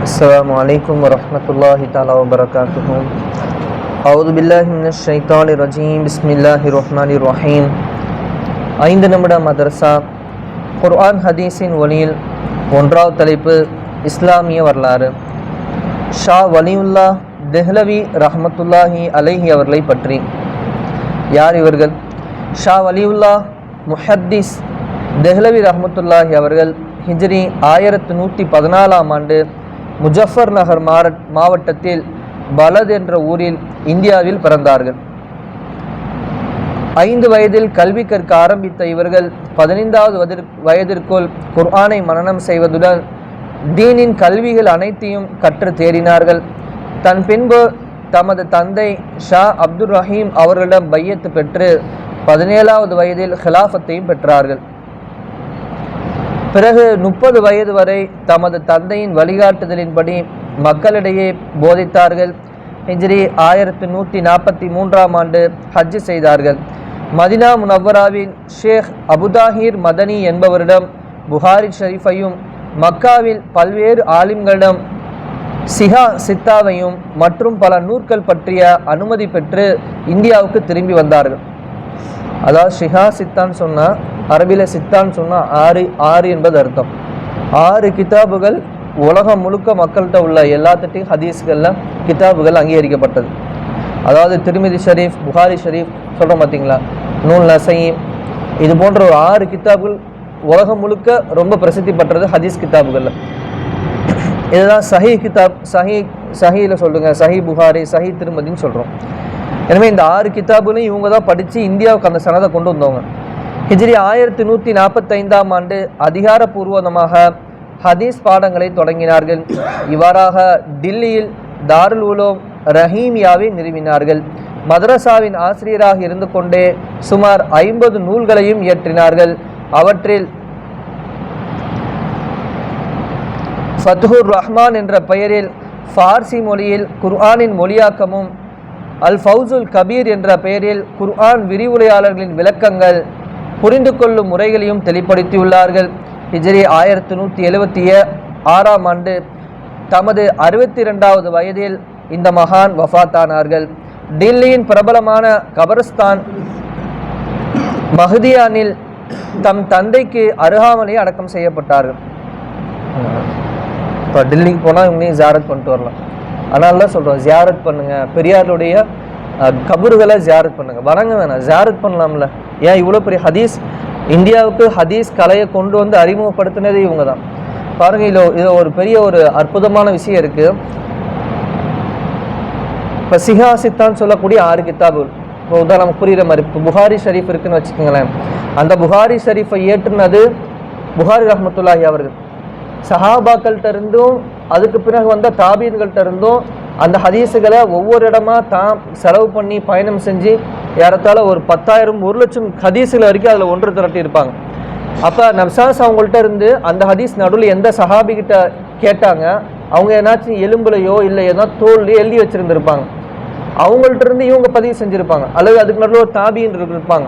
السلام عليكم ورحمة الله تعالى وبركاته أعوذ بالله من الشيطان الرجيم بسم الله الرحمن الرحيم ஐந்து நிமிட மதரசா குர்ஆன் ஹதீஸின் ஒளியில் ஒன்றாவது தலைப்பு இஸ்லாமிய வரலாறு ஷா வலியுல்லா தெஹ்லவி ரஹமத்துல்லாஹி அலைஹி அவர்களை பற்றி யார் இவர்கள் ஷா வலியுல்லா முஹத்திஸ் தெஹ்லவி ரஹமத்துல்லாஹி அவர்கள் ஹிஜ்ரி ஆயிரத்து நூற்றி பதினாலாம் ஆண்டு முஜஃபர் நகர் மாவட்டத்தில் பலத் என்ற ஊரில் இந்தியாவில் பிறந்தார்கள். ஐந்து வயதில் கல்வி கற்க ஆரம்பித்த இவர்கள் பதினைந்தாவது வயதிற்குள் குர்ஆனை மனனம் செய்வதுடன் தீனின் கல்விகள் அனைத்தையும் கற்று தேறினார்கள். தன் பின்பு தமது தந்தை ஷா அப்துல் ரஹீம் அவர்களிடம் பையத்து பெற்று பதினேழாவது வயதில் ஹிலாஃபத்தையும் பெற்றார்கள். பிறகு முப்பது வயது வரை தமது தந்தையின் வழிகாட்டுதலின்படி மக்களிடையே போதித்தார்கள். ஹிஜ்ரி ஆயிரத்தி நூற்றி நாற்பத்தி மூன்றாம் ஆண்டு ஹஜ் செய்தார்கள். மதினா முனவராவின் ஷேக் அபுதாஹீர் மதனி என்பவரிடம் புகாரி ஷரீஃபையும் மக்காவில் பல்வேறு ஆலிம்களிடம் சிஹா சித்தாவையும் மற்றும் பல நூற்கள் பற்றிய அனுமதி பெற்று இந்தியாவுக்கு திரும்பி வந்தார்கள். அதாவது ஷிஹா சித்தான்னு சொன்னால் அரபியில் சித்தான்னு சொன்னால் ஆறு ஆறு என்பது அர்த்தம். ஆறு கிதாபுகள் உலகம் முழுக்க மக்கள்கிட்ட உள்ள எல்லாத்திட்டையும் ஹதீஸ்களில் கிதாபுகள் அங்கீகரிக்கப்பட்டது. அதாவது திருமிதி ஷரீஃப் புகாரி ஷரீஃப் சொல்கிறோம் பார்த்தீங்களா நூல் நசைம் இது போன்ற ஒரு ஆறு கிதாபுகள் உலகம் முழுக்க ரொம்ப பிரசித்தி பெற்றது ஹதீஸ் கிதாபுகளில். இதுதான் சஹி கிதாப் சஹி சஹியில் சொல்லுங்க சஹி புகாரி சஹி திருமதின்னு சொல்கிறோம் எனவே இந்த ஆறு கிதாபுகளையும் இவங்க தான் படித்து இந்தியாவுக்கு அந்த சனதை கொண்டு வந்தவங்க. ஹிஜ்ரி ஆயிரத்தி நூற்றி நாற்பத்தைந்தாம் ஆண்டு அதிகாரபூர்வமாக ஹதீஸ் பாடங்களை தொடங்கினார்கள். இவ்வாறாக டில்லியில் தாருல் உலோம் ரஹீமியாவை நிறுவினார்கள். மதரசாவின் ஆசிரியராக இருந்து கொண்டே சுமார் ஐம்பது நூல்களையும் இயற்றினார்கள். அவற்றில் ஃபத்துஹுர் ரஹ்மான் என்ற பெயரில் ஃபார்சி மொழியில் குர்ஆனின் மொழியாக்கமும் அல் ஃபவுசுல் கபீர் என்ற பெயரில் குர்ஆன் விரிவுரையாளர்களின் விளக்கங்கள் புரிந்து கொள்ளும் முறைகளையும் தெளிப்படுத்தியுள்ளார்கள். ஹிஜரி ஆயிரத்தி நூற்றி எழுபத்தி ஆறாம் ஆண்டு தமது அறுபத்தி ரெண்டாவது வயதில் இந்த மகான் வஃபாத்தானார்கள் டில்லியின் பிரபலமான கபரஸ்தான் மஹதியானில் தம் தந்தைக்கு அருகாமலே அடக்கம் செய்யப்பட்டார்கள் இப்போ டெல்லிக்கு போனால் இவங்களையும் ஜியாரத் பண்ணிட்டு வரலாம். அதனால தான் சொல்கிறோம் ஜியாரத் பண்ணுங்க. பெரியாருடைய கபறுகளை ஜியாரத் பண்ணுங்க. வணங்க வேணாம் ஜியாரத் பண்ணலாம்ல. ஏன் இவ்வளோ பெரிய ஹதீஸ்? இந்தியாவுக்கு ஹதீஸ் கலையை கொண்டு வந்து அறிமுகப்படுத்தினது இவங்க தான் பாருங்க இதில் இதில் ஒரு பெரிய ஒரு அற்புதமான விஷயம் இருக்குது இப்போ சிஹாசித்தான்னு சொல்லக்கூடிய ஆறு கித்தாபுல் இப்போ உதாரணம் புரியுற மாதிரி இப்போ புகாரி ஷரீஃப் இருக்குன்னு வச்சுக்கோங்களேன். அந்த புகாரி ஷரீஃபை ஏற்றுனது புகாரி ரஹமத்துல்லாஹி அவர்கள். சஹாபாக்கள்கிட்ட இருந்தும் அதுக்கு பிறகு வந்த தாபீன்கள்கிட்ட இருந்தும் அந்த ஹதீஸுகளை ஒவ்வொரு இடமா தான் செலவு பண்ணி பயணம் செஞ்சு ஏறத்தாழ ஒரு பத்தாயிரம் ஒரு லட்சம் ஹதீஸுகள் வரைக்கும் அதில் ஒன்று திரட்டி இருப்பாங்க அப்போ நப்சாஸ் அவங்கள்ட்ட இருந்து அந்த ஹதீஸ் நடுவில் எந்த சஹாபிகிட்ட கேட்டாங்க? அவங்க ஏதாச்சும் எலும்புலையோ இல்லை ஏதோ தோல்லையோ எழுதி வச்சுருந்துருப்பாங்க. அவங்கள்ட்ட இருந்து இவங்க பதிவு செஞ்சுருப்பாங்க. அல்லது அதுக்கு நடுவில் ஒரு தாபின்னு இருப்பாங்க.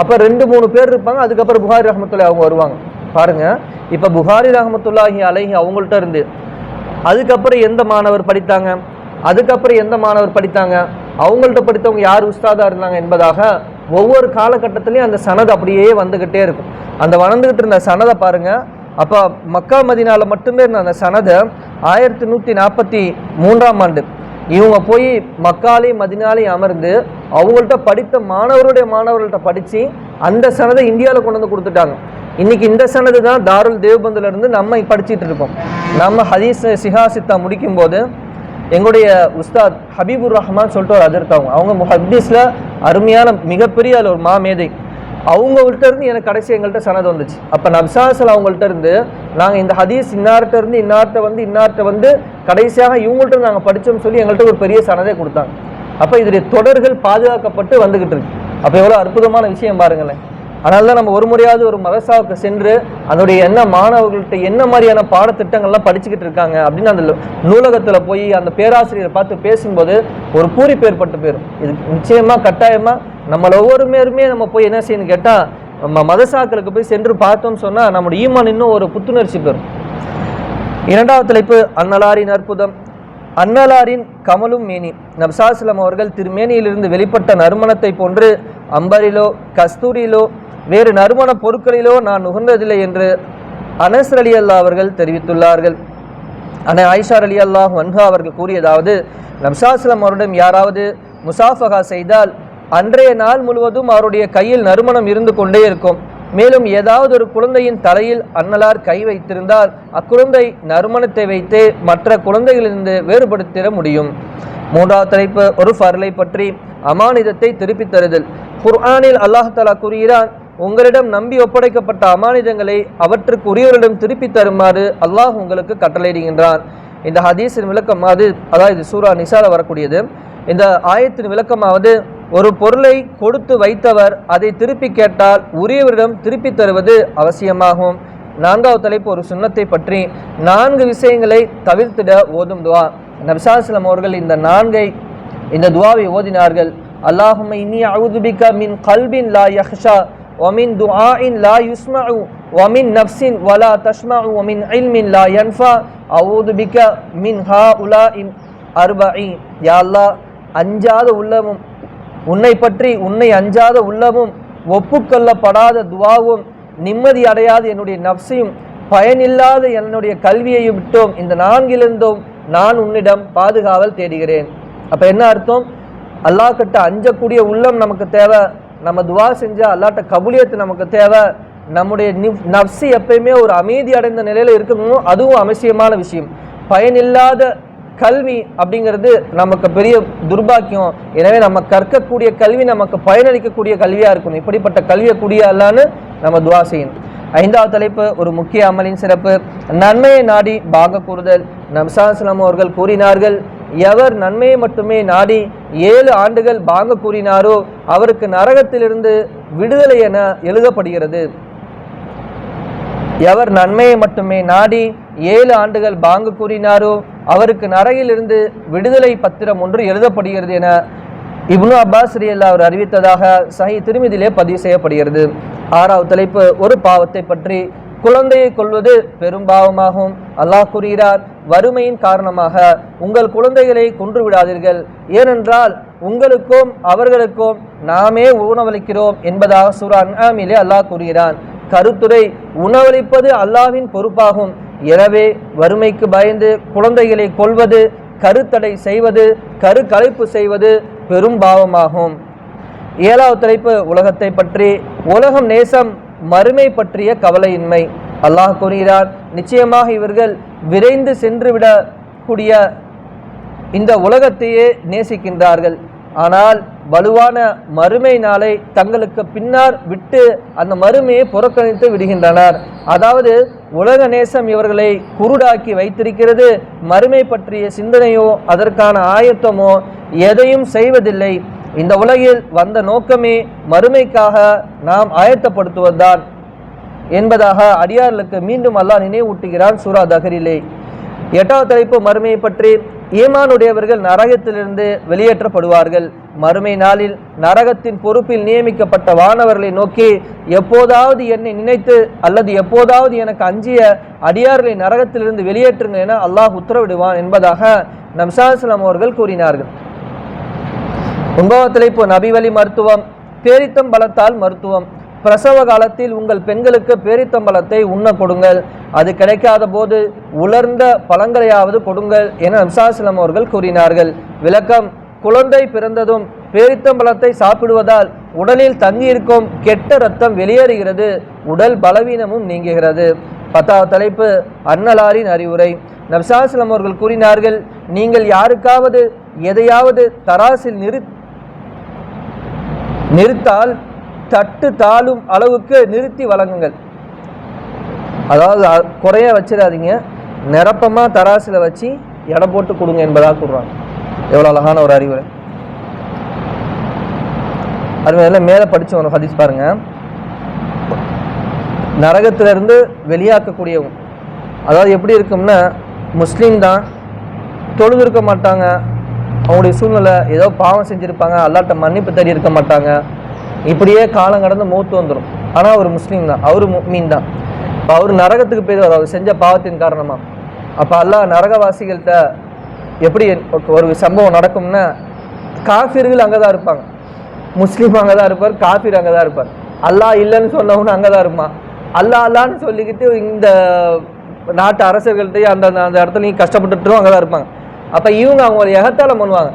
அப்போ ரெண்டு மூணு பேர் இருப்பாங்க. அதுக்கப்புறம் புகாரி ரஹமத்துல்லாஹி அவங்க வருவாங்க. பாருங்கள் இப்போ புகாரி ரஹமத்துல்லாஹி அலஹி அவங்கள்ட்ட இருந்து அதுக்கப்புறம் எந்த மாணவர் படித்தாங்க? அதுக்கப்புறம் எந்த மாணவர் படித்தாங்க? அவங்கள்ட்ட படித்தவங்க யார் உஸ்தாதாக இருந்தாங்க என்பதாக ஒவ்வொரு காலகட்டத்திலையும் அந்த சனது அப்படியே வந்துக்கிட்டே இருக்கும். அந்த வளர்ந்துக்கிட்டு இருந்த சனதை பாருங்க. அப்போ மக்கா மதினால மட்டுமே இருந்த அந்த சனதை ஆயிரத்தி நூற்றி நாற்பத்தி மூன்றாம் ஆண்டு இவங்க போய் மக்காலையும் மதினாலையும் அமர்ந்து அவங்கள்ட்ட படித்த மாணவருடைய மாணவர்கள்ட்ட படித்து அந்த சனதை இந்தியாவில் கொண்டு வந்து கொடுத்துட்டாங்க. இன்றைக்கி இந்த சனது தான் தாருல் தேவ்பந்துல இருந்து நம்ம படிச்சுட்டு இருக்கோம் நம்ம ஹதீஸ் சிஹாசித்தா முடிக்கும் போது எங்களுடைய உஸ்தாத் ஹபீபுர் ரஹ்மான் சொல்லிட்டு ஒரு அதிர்த்து அவங்க. அவங்க முஹத்தீஸ்ல அருமையான மிகப்பெரிய அதில் ஒரு மாமேதை அவங்கள்ட்ட இருந்து எனக்கு கடைசி எங்கள்கிட்ட சனது வந்துச்சு. அப்போ நப்சாசல் அவங்கள்ட்ட இருந்து நாங்கள் இந்த ஹதீஸ் இன்னார்ட்ட இருந்து இன்னார்ட்ட வந்து இன்னார்ட்ட வந்து கடைசியாக இவங்கள்ட்ட நாங்கள் படித்தோம்னு சொல்லி எங்கள்கிட்ட ஒரு பெரிய சனதே கொடுத்தாங்க. அப்போ இதனுடைய தொடர்கள் பாதுகாக்கப்பட்டு வந்துக்கிட்டு இருக்கு. அப்போ எவ்வளோ அற்புதமான விஷயம் பாருங்களேன். அதனால தான் நம்ம ஒரு முறையாவது ஒரு மதரசாவுக்கு சென்று அதனுடைய என்ன மாணவர்கள்ட்ட என்ன மாதிரியான பாடத்திட்டங்கள்லாம் படிச்சுக்கிட்டு இருக்காங்க அப்படின்னு அந்த நூலகத்தில் போய் அந்த பேராசிரியரை பார்த்து பேசும்போது ஒரு பூரிப்பு ஏற்பட்டு போயிடும் இது நிச்சயமாக கட்டாயமாக நம்மளை ஒவ்வொருமேருமே நம்ம போய் என்ன செய்யணும்னு கேட்டால் நம்ம மதசாக்களுக்கு போய் சென்று பார்த்தோம்னு சொன்னால் நம்முடைய ஈமான் இன்னும் ஒரு புத்துணர்ச்சி பெறும். இரண்டாவது தலைப்பு அன்னலாரின் அற்புதம். அன்னலாரின் கமலும் மேனி. நப்சாஸ்லம் அவர்கள் திருமேனியிலிருந்து வெளிப்பட்ட நறுமணத்தை போன்று அம்பரிலோ கஸ்தூரியிலோ வேறு நறுமண பொருட்களிலோ நான் நுகர்ந்ததில்லை என்று அனஸ் அலி அல்லா அவர்கள் தெரிவித்துள்ளார்கள். ஆனால் ஆயிஷார் அலி அல்லாஹ் வன்ஹா அவர்கள் கூறியதாவது நம்சாஸ்லம் அவரிடம் யாராவது முசாஃபகா செய்தால் அன்றைய நாள் முழுவதும் அவருடைய கையில் நறுமணம் இருந்து கொண்டே இருக்கும். மேலும் ஏதாவது ஒரு குழந்தையின் தலையில் அன்னலார் கை வைத்திருந்தால் அக்குழந்தை நறுமணத்தை வைத்து மற்ற குழந்தைகளிலிருந்து வேறுபடுத்திட முடியும். மூன்றாவது தலைப்பு ஒரு ஃபர்லை பற்றி அமானிதத்தை திருப்பித் தருதல். குர்ஆனில் அல்லாஹ் தலா கூறுகிறான் உங்களிடம் நம்பி ஒப்படைக்கப்பட்ட அமானிதங்களை அவற்றுக்கு உரியவரிடம் திருப்பி தருமாறு அல்லாஹ் உங்களுக்கு கட்டளையிடுகின்றான். இந்த ஹதீஸின் விளக்கமாவது அதாவது இது சூரா நிசால வரக்கூடியது. இந்த ஆயத்தின் விளக்கமாவது ஒரு பொருளை கொடுத்து வைத்தவர் அதை திருப்பி கேட்டால் உரியவரிடம் திருப்பி தருவது அவசியமாகும். நான்காவது தலைப்பு ஒரு சுண்ணத்தை பற்றி நான்கு விஷயங்களை தவிர்த்திட ஓதும் துவா. நபிசாஸ்லம் அவர்கள் இந்த நான்கை இந்த துவாவை ஓதினார்கள். அல்லாஹும் இனி அவுதுபிக்க மின் கல்பின் லா யஹ்ஷா. ஒமின் துஆஇன் லா யுஸ்மஉ ஒமின் நஃப்ஸின் வலா தஸ்மஉ ஒமின் இல்மின் லா யன்ஃபா அவுது பிக மின் ஹா உலா இம் அர்பஇ யா அல்லா அஞ்சாத உள்ளமும் உன்னை பற்றி உன்னை அஞ்சாத உள்ளமும் ஒப்புக்கொள்ளப்படாத துவாவும் நிம்மதி அடையாத என்னுடைய நப்சையும் பயனில்லாத என்னுடைய கல்வியையும் விட்டோம். இந்த நான்கிலிருந்தும் நான் உன்னிடம் பாதுகாவல் தேடுகிறேன். அப்போ என்ன அர்த்தம்? அல்லாஹ் கிட்ட அஞ்சக்கூடிய உள்ளம் நமக்கு தேவை. நம்ம துவா செஞ்சால் அல்லாட்ட கபுலியத்து நமக்கு தேவை. நம்முடைய நப்சி எப்பயுமே ஒரு அமைதி அடைந்த நிலையில் இருக்கணும். அதுவும் அவசியமான விஷயம். பயனில்லாத கல்வி அப்படிங்கிறது நமக்கு பெரிய துர்பாக்கியம். எனவே நம்ம கற்கக்கூடிய கல்வி நமக்கு பயனளிக்கக்கூடிய கல்வியாக இருக்கணும். இப்படிப்பட்ட கல்வியை கூடிய அல்லான்னு நம்ம துவா செய்யணும். ஐந்தாவது தலைப்பு ஒரு முக்கிய அமலின் சிறப்பு. நன்மையை நாடி பாக கூறுதல் நம்சாஸ்லாம் அவர்கள் கூறினார்கள் எவர் நன்மையை மட்டுமே நாடி ஏழு ஆண்டுகள் பாங்க கூறினாரோ அவருக்கு நரகத்திலிருந்து விடுதலை என எழுதப்படுகிறது. எவர் நன்மையை மட்டுமே நாடி ஏழு ஆண்டுகள் பாங்கு கூறினாரோ அவருக்கு நரகிலிருந்து விடுதலை பத்திரம் ஒன்று எழுதப்படுகிறது என இப்னு அப்பாஸ் ரியல்லா அவர் அறிவித்ததாக சஹி திருமதியிலே பதிவு செய்யப்படுகிறது. ஆறாவது தலைப்பு ஒரு பாவத்தை பற்றி குழந்தையை கொள்வது பெரும் பாவமாகும் அல்லாஹ் கூறுகிறார் வறுமையின் காரணமாக உங்கள் குழந்தைகளை கொன்று விடாதீர்கள். ஏனென்றால் உங்களுக்கும் அவர்களுக்கும் நாமே உணவளிக்கிறோம் என்பதாக சூரான் ஆமிலே அல்லாஹ் கூறுகிறான். கருத்துரை உணவளிப்பது அல்லாவின் பொறுப்பாகும். எனவே வறுமைக்கு பயந்து குழந்தைகளை கொள்வது கருத்தடை செய்வது கரு கலைப்பு செய்வது பெரும் பாவமாகும் ஏழாவது தலைப்பு உலகத்தை பற்றி. உலகம் நேசம் மறுமை பற்றிய கவலையின்மை. அல்லாஹ் கூறுகிறார் நிச்சயமாக இவர்கள் விரைந்து சென்றுவிடக்கூடிய இந்த உலகத்தையே நேசிக்கின்றார்கள். ஆனால் வலுவான மறுமை நாளை தங்களுக்கு பின்னால் விட்டு அந்த மறுமையை புறக்கணித்து விடுகின்றனர். அதாவது உலக நேசம் இவர்களை குருடாக்கி வைத்திருக்கிறது. மறுமை பற்றிய சிந்தனையோ அதற்கான ஆயத்தமோ எதையும் செய்வதில்லை. இந்த உலகில் வந்த நோக்கமே மறுமைக்காக நாம் ஆயத்தப்படுத்துவதுதான் என்பதாக அடியார்களுக்கு மீண்டும் அல்லாஹ் நினைவூட்டுகிறான் சூரா தஹரிலே. எட்டாவது தலைப்பு மறுமையை பற்றி. ஈமானுடையவர்கள் நரகத்திலிருந்து வெளியேற்றப்படுவார்கள். மறுமை நாளில் நரகத்தின் பொறுப்பில் நியமிக்கப்பட்ட வானவர்களை நோக்கி எப்போதாவது என்னை நினைத்து அல்லது எப்போதாவது எனக்கு அஞ்சிய அடியார்களை நரகத்திலிருந்து வெளியேற்றுங்கள் என அல்லாஹ் உத்தரவிடுவான் என்பதாக நம்சாஸ்லாம் அவர்கள் கூறினார்கள். ஒன்பதாவது தலைப்பு நபிவழி மருத்துவம் பேரித்தம்பலத்தால் மருத்துவம். பிரசவ காலத்தில் உங்கள் பெண்களுக்கு பேரித்தம்பலத்தை உண்ண கொடுங்கள். அது கிடைக்காத போது உலர்ந்த பழங்களையாவது கொடுங்கள் என நம்சாஸ்லம் அவர்கள் கூறினார்கள். விளக்கம் குழந்தை பிறந்ததும் பேரித்தம்பலத்தை சாப்பிடுவதால் உடலில் தங்கியிருக்கும் கெட்ட ரத்தம் வெளியேறுகிறது உடல் பலவீனமும் நீங்குகிறது. பத்தாவது தலைப்பு அன்னலாரின் அறிவுரை. நப்சாஸ்லம் அவர்கள் கூறினார்கள் நீங்கள் யாருக்காவது எதையாவது தராசில் நிறு நிறுத்தால் தட்டு தாழும் அளவுக்கு நிறுத்தி வழங்குங்கள். அதாவது குறைய வச்சிடாதீங்க. நிரப்பமாக தராசில் வச்சு எடை போட்டு கொடுங்க என்பதாக கூடுறாங்க எவ்வளோ அழகான ஒரு அறிவுரை. அறிவுரையில் மேலே படித்து வரும் ஹதீஸ் பாருங்க. நரகத்திலிருந்து வெளியாக்கக்கூடியவங்க. அதாவது எப்படி இருக்கும்னா முஸ்லீம் தான் தொழுது இருக்க மாட்டாங்க அவங்களுடைய சூழ்நிலை ஏதோ பாவம் செஞ்சுருப்பாங்க அல்லாட்ட மன்னிப்பு தேடி இருக்க மாட்டாங்க. இப்படியே காலம் கடந்து மூத்து வந்துடும் ஆனால் அவர் முஸ்லீம் தான். அவர் மீன் தான். இப்போ அவர் நரகத்துக்கு போயிடுவார் அவர் செஞ்ச பாவத்தின் காரணமாக அப்போ அல்லாஹ் நரகவாசிகள்கிட்ட எப்படி ஒரு சம்பவம் நடக்கும்னா காஃபிர்கள் அங்கே தான் இருப்பாங்க. முஸ்லீம் அங்கே தான் இருப்பார் காஃபிர் அங்கே தான் இருப்பார். அல்லாஹ் இல்லைன்னு சொன்னவனு அங்கே தான் இருப்பான். அல்லா அல்லான்னு சொல்லிக்கிட்டு இந்த நாட்டு அரசர்கள்ட்டையும் அந்த அந்த- அந்த இடத்துலையும் கஷ்டப்பட்டுட்டும் அங்கே தான் இருப்பாங்க. அப்போ இவங்க அவங்கள எகத்தாலம் பண்ணுவாங்க.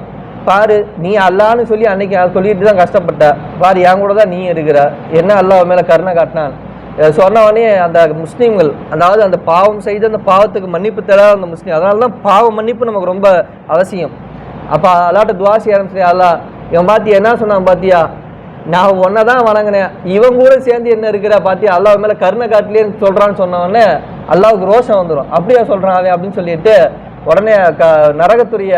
பாரு நீ அல்லான்னு சொல்லி அன்னைக்கு சொல்லிட்டு தான் கஷ்டப்பட்ட. பாரு என் கூட தான் நீ இருக்கிற. என்ன அல்லாஹ் மேலே கருணை காட்டினான்? இதை சொன்ன உடனே அந்த முஸ்லீம்கள் அதாவது அந்த பாவம் செய்து அந்த பாவத்துக்கு மன்னிப்பு தராத அந்த முஸ்லீம் அதனால தான் பாவ மன்னிப்பு நமக்கு ரொம்ப அவசியம். அப்போ அல்லாட்ட துவாசி ஆரம்பிச்சு அல்லா இவன் பாத்தி என்ன சொன்னான் பாத்தியா? நான் ஒன்றை தான் வணங்கினேன். இவன் கூட சேர்ந்து என்ன இருக்கிற பாத்தியா? அல்லாஹ் மேலே கருணை காட்டிலேன்னு சொல்கிறான்னு சொன்ன உடனே அல்லாவுக்கு ரோஷம் வந்துடும் அப்படியா சொல்கிறான் அவன்? அப்படின்னு சொல்லிட்டு உடனே க நரகத்துடைய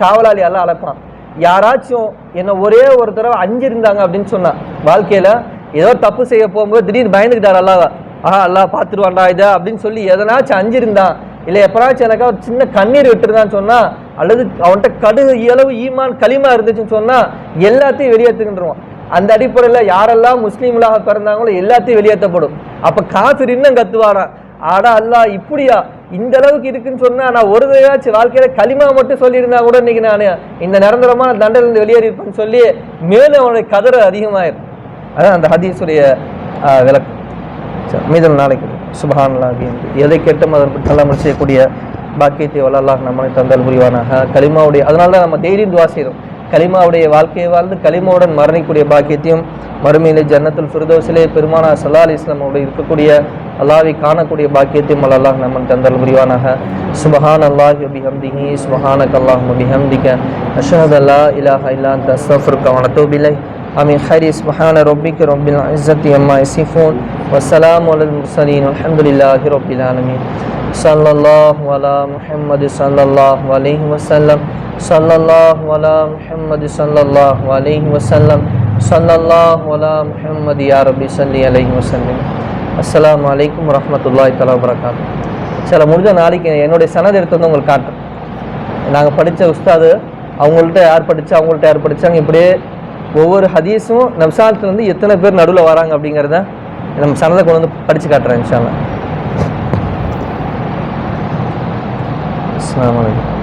காவலாளி எல்லாம் அழைப்பான். யாராச்சும் என்ன ஒரே ஒரு தடவை அஞ்சு இருந்தாங்க அப்படின்னு சொன்னான். வாழ்க்கையில் ஏதோ தப்பு செய்ய போகும்போது திடீர்னு பயந்துக்கிட்டார் அல்லாஹ். ஆஹா அல்லாஹ் பார்த்துருவான்டா இதை அப்படின்னு சொல்லி எதனாச்சும் அஞ்சு இருந்தான் இல்லை எப்பனாச்சும் எனக்கா ஒரு சின்ன கண்ணீர் விட்டுருந்தான்னு சொன்னா அல்லது அவன்கிட்ட கடுகு இயலவு ஈமான் களிமா இருந்துச்சுன்னு சொன்னா எல்லாத்தையும் வெளியேற்றுகின்றவான் அந்த அடிப்படையில் யாரெல்லாம் முஸ்லீம்களாக பிறந்தாங்களோ எல்லாத்தையும் வெளியேற்றப்படும் அப்போ காசு இன்னும் கத்துவாரான் ஆடா அல்லாஹ் இப்படியா? இந்த அளவுக்கு இருக்குன்னு சொன்னா நான் ஒரு தடவையாச்சும் வாழ்க்கையில களிமா மட்டும் சொல்லியிருந்தா கூட இன்னைக்கு நான் இந்த நிரந்தரமான தண்டனை வெளியேறி இருப்பேன்னு சொல்லி மேலும் அவனுடைய கதறு அதிகமாயிரும். அதான் அந்த ஹதீஸுடைய விளக்கம். மீதல் நாளைக்கு. சுபஹானல்லாஹ் என்று எதை கேட்டும் அதற்கு தள்ளாமல் செய்யக்கூடிய பாக்கியத்தை வல்லல்லாஹ் நம்மளை தந்தல் புரிவானாக. களிமாவுடைய அதனால தான் நம்ம டெய்லியும் துவா செய்கிறோம் கலிமாவுடைய வாழ்க்கையை வாழ்ந்து கலிமாவுடன் மரணிக்கூடிய பாக்கியத்தையும் மறுமையிலே ஜன்னத்துல் ஃபிர்தோஸிலே பெருமானா சல்லா அலி இஸ்லாமோடு இருக்கக்கூடிய அல்லாவை காணக்கூடிய பாக்கியத்தையும் அல்லாஹ் நம்ம தந்தல் புரிவானாக சுபஹான் அல்லாஹ் பிஹம்திஹி சுபஹானக் அல்லாஹ் பிஹம்திக அஷஹது அல்லா இலாஹ இல்லா அந்த அஸ்தஃபுர்க வனத்தோபிலை آمين خير سبحان ربك رب العزة عما يصفون والسلام على المرسلين والحمد لله رب العالمين صلى الله على محمد صلى الله عليه وسلم صلى الله على محمد صلى الله عليه وسلم صلى الله على محمد يا ربي صل عليه وسلم அஸ்ஸலாமு அலைக்கும் வரஹ்மத்துல்லாஹி தஆலா வபரகாத்து சில முடிஞ்ச நாளைக்கு என்னுடைய சனது எடுத்து வந்து உங்களுக்கு காட்டுறேன் நாங்கள் படித்த உஸ்தாது அவங்கள்ட்ட யார் படித்தா அவங்கள்ட்ட யார் படித்தாங்க இப்படியே ஒவ்வொரு ஹதீஸும் நம்சாலத்துலேருந்து எத்தனை பேர் நடுவில் வராங்க அப்படிங்கிறத நம்ம சனதை கொண்டு வந்து படித்து காட்டுறேன் இன்ஷால்லா It's not Assalamualaikum